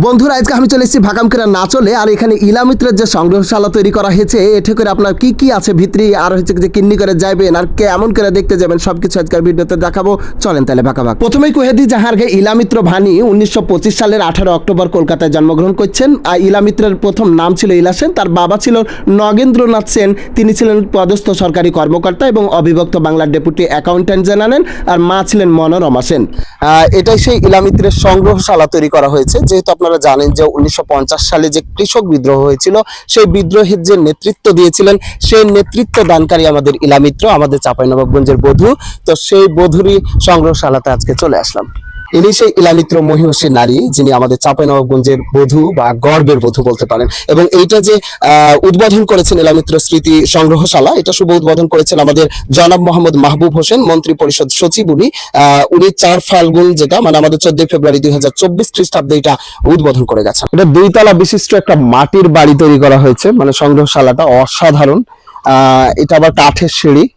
বন্ধুরা, আজকে আমি চলে এসেছি ভাকামকেরা না চলে, আর এখানে ইলামিত্রের যে সংগ্রহশালা তৈরি করা হয়েছে এঠে করে আপনার কি কি আছে ভিতরি, আর হচ্ছে যে কিন্নি করে যাবেন আর কেমন করে দেখতে যাবেন, সবকিছু আজকের ভিডিওতে দেখাবো। চলেন তাহলে ভাকা ভাগ প্রথমেই কহে দিই যাহারকে ইলামিত্র ভানি উনিশশো পঁচিশ সালের আঠারো অক্টোবর কলকাতায় জন্মগ্রহণ করছেন, আর ইলামিত্রের প্রথম নাম ছিল ইলা সেন, তার বাবা ছিল নগেন্দ্রনাথ সেন, তিনি ছিলেন পদস্থ সরকারি কর্মকর্তা এবং অবিভক্ত বাংলার ডেপুটি অ্যাকাউন্ট্যান্ট জেনারেল, আর মা ছিলেন মনোরমা সেন। এটাই সেই ইলামিত্রের সংগ্রহশালা তৈরি করা হয়েছে, যেহেতু আপনারা জানেন যে উনিশশো পঞ্চাশ সালে যে কৃষক বিদ্রোহ হয়েছিল, সেই বিদ্রোহের যে নেতৃত্ব দিয়েছিলেন, সেই নেতৃত্ব দানকারী আমাদের ইলামিত্র, আমাদের চাঁপাইনবাবগঞ্জের বধূ। তো সেই বধুরই সংগ্রহশালাতে আজকে চলে আসলাম। ইনি সেই ইলামিত্র মহিষী নারী যিনি আমাদের চাঁপাইনবাবগঞ্জের বধূ বা গর্বের বধূ বলতে পারেন। এবং এইটা যে উদ্বোধন করেছেন ইলামিত্র স্মৃতি সংগ্রহশালা এটা শুভ উদ্বোধন করেছেন আমাদের জনাব মোহাম্মদ মাহবুব হোসেন মন্ত্রী পরিষদ সচিব উনি। উনি চার ফাল্গুন যেটা মানে আমাদের চোদ্দই ফেব্রুয়ারি দুই হাজার চব্বিশ খ্রিস্টাব্দে এটা উদ্বোধন করে গেছেন। এটা দুইতলা বিশিষ্ট একটা মাটির বাড়ি তৈরি করা হয়েছে মানে সংগ্রহশালাটা অসাধারণ। আহ, এটা আবার কাঠের সিঁড়ি।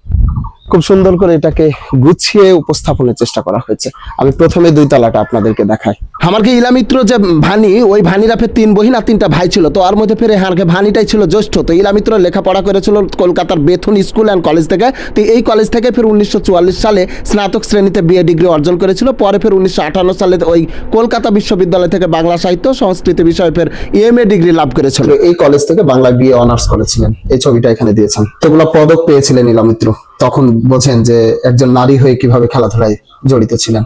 খুব সুন্দর করে এটাকে গুছিয়ে উপস্থাপনের চেষ্টা করা হয়েছে। আমি প্রথমে দুই তলাটা আপনাদেরকে দেখাই। আমার কি ইলামিত্র যে ভানি, ওই ভানিরা ফের তিন বহিন আর তিনটা ভাই ছিল, তো আর মধ্যে ফেরে হারকে ভানিটাই ছিল জ্যেষ্ঠ, তো ইলামিত্র লেখাপড়া করেছিল কলকাতার বেথুন স্কুল অ্যান্ড কলেজ থেকে। তো এই কলেজ থেকে ফের উনিশশো চুয়াল্লিশ সালে স্নাতক শ্রেণীতে বিএ ডিগ্রি অর্জন করেছিল, পরে ফের উনিশশো সালে ওই কলকাতা বিশ্ববিদ্যালয় থেকে বাংলা সাহিত্য, সংস্কৃতি বিষয়ে ফের এম ডিগ্রি লাভ করেছিল। এই কলেজ থেকে বাংলা বিএ অনার্স করেছিলেন। এই ছবিটা এখানে দিয়েছেন। তোগুলো পদক পেয়েছিলেন ইলামিত্র। তখন বোঝেন যে একজন নারী হয়ে কীভাবে খেলাধুলায় জড়িত ছিলেন।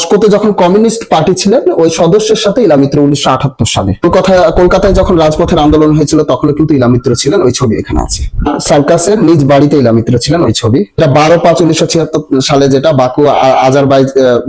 মস্কোতে যখন কমিউনিস্ট পার্টি ছিলেন, ওই সদস্যের সাথে ইলামিত্র উনিশশো আঠাত্তর সালে। কলকাতা কলকাতায় যখন রাজপথের আন্দোলন হয়েছিল, তখনও কিন্তু ইলামিত্র ছিলেন ওই ছবি এখানে আছে। সার্কাসের নিজ বাড়িতে ইলামিত্র ছিলেন ওই ছবি। এটা বারো পাঁচ উনিশশো ছিয়াত্তর সালে যেটা বাকু আজার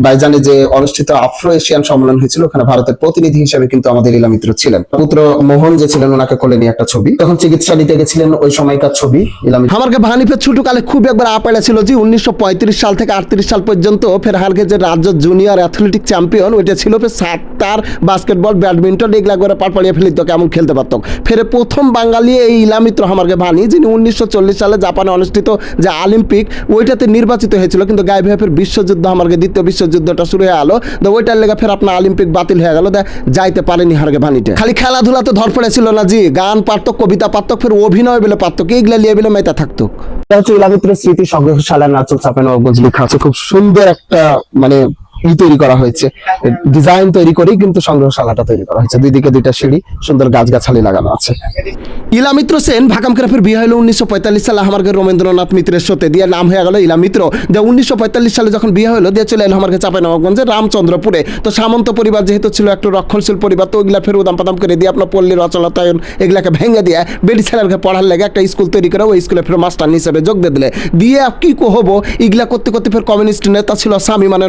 বাইজানে যে অনুষ্ঠিত আফ্রো এশিয়ান সম্মেলন হয়েছিল, ওখানে ভারতের প্রতিনিধি হিসেবে কিন্তু আমাদের ইলামিত্র ছিলেন। পুত্র মোহন যে ছিলেন, ওনাকে কোলে নিয়ে একটা ছবি। তখন চিকিৎসা নিতে গেছিলেন ওই সময়কার ছবি ইলামিত্র আমাকে ভানিফের ছোট কালে খুব একবার আপাড়া ছিল যে উনিশশো পঁয়ত্রিশ সাল থেকে আটত্রিশ সাল পর্যন্ত ফের হালকে যে রাজ্য জুনিয়র অ্যাথলেটিক চ্যাম্পিয়ন ওইটা ছিল সাঁতার বাস্কেটবল ব্যাডমিন্টন এগুলা করে পার পাড়িয়ে ফেলিত, কেমন খেলতে পারত। ফের প্রথম বাঙালি এই ইলামিত্র হামারকে ভানি, যিনি উনিশশো সালে জাপানে অনুষ্ঠিত যে অলিম্পিক ওইটাতে নির্বাচিত হয়েছিল, কিন্তু গায়ে ফের বিশ্বযুদ্ধ আমাকে দ্বিতীয় বিশ্বযুদ্ধটা শুরু হয়ে গেলো তো ওইটার লেগে ফের আপনার অলিম্পিক বাতিল হয়ে গেল যাইতে পারেনি হারকে ভানিটা। খালি খেলাধুলা তো ধর পড়েছিল না জি, গান পারত কবিতা পারত ফের অভিনয় বলে পারত এইগুলা লিয়ে বলে মেতা থাকতো। এটা হচ্ছে ইলামিত্র স্মৃতি সংগ্রহশালা নাচল চাপানগঞ্জ লেখা আছে খুব সুন্দর একটা মানে তৈরি করা হয়েছে। ডিজাইন তৈরি করেই কিন্তু সংগ্রহশালাটা তৈরি করা হয়েছে। দুই দিকে দুইটা সিঁড়ি, সুন্দর গাছগাছালি লাগানো আছে। ইলামিত্র সেন ভাকাম কেরাফের বিয়ে হলো উনিশশো পঁয়তাল্লিশ সালে। আমার ঘরে রবীন্দ্রনাথ মিত্রের সাথে দিয়ে নাম হয়ে গেল ইলামিত্র। যে উনিশশো পঁয়তাল্লিশ সালে যখন বিয়ে হলো, দিয়ে চলে এলো আমার কাছে চাপাই নবাবগঞ্জে রামচন্দ্রপুরে। তো সামন্ত পরিবার যেহেতু ছিল একটু রক্ষণশীল পরিবার, তো ওইগুলা ফের উদাম পাদাম করে দিয়ে আপনার পল্লীর অচলতায়ন এগুলাকে ভেঙে দিয়ে বেটি ছেলেকে পড়ার লেগে একটা স্কুল তৈরি করে ওই স্কুলে ফের মাস্টার হিসেবে যোগ দিয়ে দিলে। দিয়ে কি হব এগুলা করতে করতে ফের কমিউনিস্ট নেতা ছিল স্বামী মানে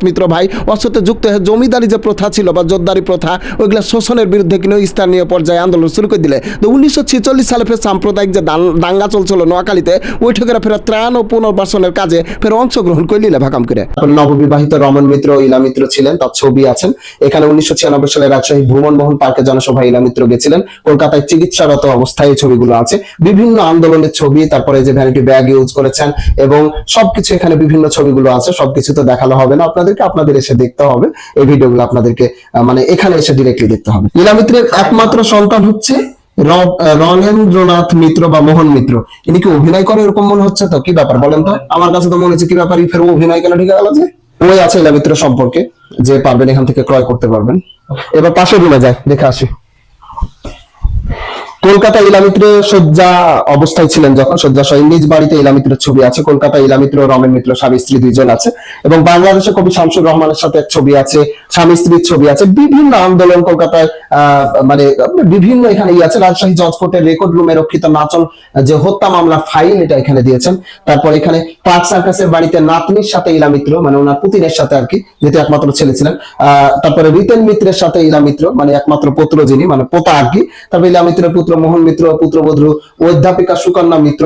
নবেন্দ্রনাথ মিত্র ভাই সাথে যুক্ত হয়ে জমিদারি যে প্রথা ছিল বা জোরদারি প্রথা, ওইগুলা শোষণের বিরুদ্ধে কিনে স্থানীয় পর্যায়ে আন্দোলন শুরু করে দিলে। তো উনিশশো ছেচল্লিশ সালে ফের সাম্প্রদায়িক যে দাঙ্গা চলছিল নোয়াখালীতে ওই ঠেকেরা ফের ত্রাণ ও পুনর্বাসনের কাজে ফের অংশগ্রহণ করে নিলে ভাকাম করে। নববিবাহিত রমন মিত্র ইলা মিত্র ছিলেন, তার ছবি আছেন। এখানে উনিশশো ছিয়ানব্বই সালে রাজশাহী ভ্রমণ মোহন পার্কে জনসভায় ইলা মিত্র গেছিলেন। কলকাতায় চিকিৎসারত অবস্থায় এই ছবিগুলো আছে। বিভিন্ন আন্দোলনের ছবি, তারপরে যে ভ্যানিটি ব্যাগ ইউজ করেছেন এবং সবকিছু এখানে বিভিন্ন ছবিগুলো আছে, সবকিছু তো দেখানো হবে না আপনাদেরকে আপনাদের এসে দেখতে হবে। এই ভিডিওগুলো আপনাদেরকে মানে এখানে এসে ডিরেক্টলি দেখতে হবে। ইলা মিত্রের একমাত্র সন্তান হচ্ছে মিত্র বা মোহন মিত্র। ইনি কি অভিনয় করে এরকম মনে হচ্ছে তো? কি ব্যাপার বলেন তো? আমার কাছে তো মনে হচ্ছে কি ব্যাপার ফের অভিনয় কেন ঠিক গেল যে? ওই আছে ইলা মিত্র সম্পর্কে, যে পারবেন এখান থেকে ক্রয় করতে পারবেন। এবার পাশে রুমে যায় দেখে আসি। কলকাতা ইলামিত্র শয্যা অবস্থায় ছিলেন যখন শয্যা সহ নিজ বাড়িতে ইলামিত্রের ছবি আছে। কলকাতা ইলামিত্র রমেন মিত্র স্বামী স্ত্রী দুইজন আছে এবং বাংলাদেশে কবি শামসুর রহমানের সাথে এক ছবি আছে, স্বামী স্ত্রীর ছবি আছে। বিভিন্ন আন্দোলন কলকাতায় মানে বিভিন্ন এখানে ই আছে। রাজশাহী জজ কোর্টের রেকর্ড রুমে রক্ষিত নাচল যে হত্যা মামলার ফাইল এটা এখানে দিয়েছেন। তারপর এখানে পার্ক সার্কাসের বাড়িতে নাতনির সাথে ইলামিত্র মানে ওনার পুতিনের সাথে আর কি যেহেতু একমাত্র ছেলে ছিলেন। তারপরে রিতেন মিত্রের সাথে ইলামিত্র মানে একমাত্র পুত্র যিনি মানে পোতা আর কি। তারপরে ইলামিত্রের পুত্র মোহন মিত্র, পুত্রবধূ, অধ্যাপিকা সুকন্যা মিত্র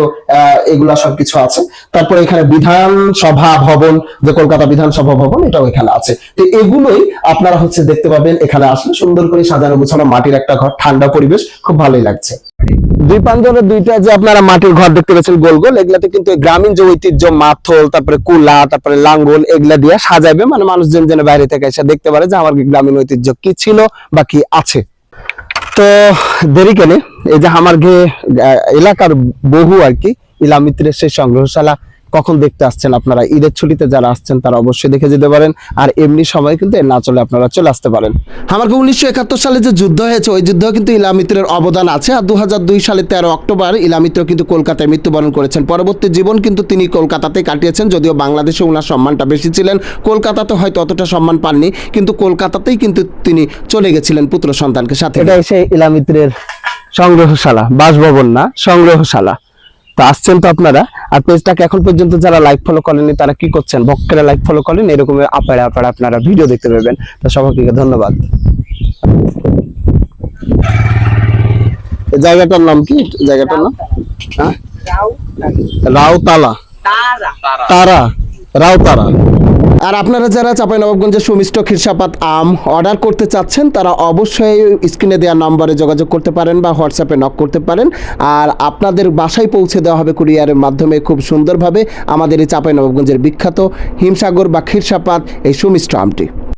এগুলা সবকিছু আছে। তারপরে এখানে বিধানসভা ভবন, যে কলকাতা বিধানসভা ভবন, এটাও এখানে আছে। তো এগুলোই আপনারা হচ্ছে দেখতে পাবেন এখানে আসলে সুন্দর করে সাজানো গোছানো মাটির একটা ঘর, ঠান্ডা পরিবেশ, খুব ভালোই লাগছে। দুই প্রান্তরে দুইটা যে আপনারা মাটির ঘর দেখতে পাচ্ছেন গোল গোল, এগুলাতে কিন্তু গ্রামীণ যে ঐতিহ্য, মাথল, তারপরে কুলা, তারপরে লাঙ্গল, এগুলা দিয়ে সাজাবে মানে মানুষজন যেন বাইরে থেকে এসে দেখতে পারে যে আমার গ্রামীণ ঐতিহ্য কি ছিল বা কি আছে। তো দেরি কেনে? এই যে আমার এলাকার বহু আর কি ইলামিত্রের সেই সংগ্রহশালা কখন দেখতে আসছেন আপনারা? ঈদের ছুটিতে যারা আসছেন, তারা অবশ্যই দেখে যেতে পারেন। আর এমনি সময় কিন্তু এর না চলে আপনারা চলে আসতে পারেন। আমার উনিশশো একাত্তর সালে যে যুদ্ধ হয়েছে, ওই যুদ্ধ কিন্তু ইলামিত্রের অবদান আছে। আর দু হাজার দুই সালে তেরো অক্টোবর ইলামিত্র কিন্তু কলকাতায় মৃত্যুবরণ করেছেন। পরবর্তী জীবন কিন্তু তিনি কলকাতাতে কাটিয়েছেন, যদিও বাংলাদেশে ওনার সম্মানটা বেশি ছিলেন। কলকাতাতে হয়তো অতটা সম্মান পাননি, কিন্তু কলকাতাতেই কিন্তু তিনি চলে গেছিলেন পুত্র সন্তানকে সাথে এটা এসে ইলামিত্রের সংগ্রহশালা, বাসভবন না, সংগ্রহশালা। তো আসছেন তো আপনারা। আর পেজটাকে এখন পর্যন্ত যারা লাইক ফলো করেননি তারা কি করছেন? বক্কেরা লাইক ফলো করেন এরকম আপারে আপারে আপনারা ভিডিও দেখতে পাবেন। তো সবাইকে ধন্যবাদ। জায়গাটার নাম কি? জায়গাটার নাম? হ্যাঁ? রাউতালা। তারা। রাউতারা আর আপনারা যারা চাঁপাইনবাবগঞ্জের সুমিষ্ট খিরসাপাত আম অর্ডার করতে চাচ্ছেন, তারা অবশ্যই স্ক্রিনে দেওয়া নম্বরে যোগাযোগ করতে পারেন বা হোয়াটসঅ্যাপে নক করতে পারেন। আর আপনাদের বাসায় পৌঁছে দেওয়া হবে কুরিয়ারের মাধ্যমে খুব সুন্দরভাবে আমাদের এই চাঁপাইনবাবগঞ্জের বিখ্যাত হিমসাগর বা খিরসাপাত এই সুমিষ্ট আমটি।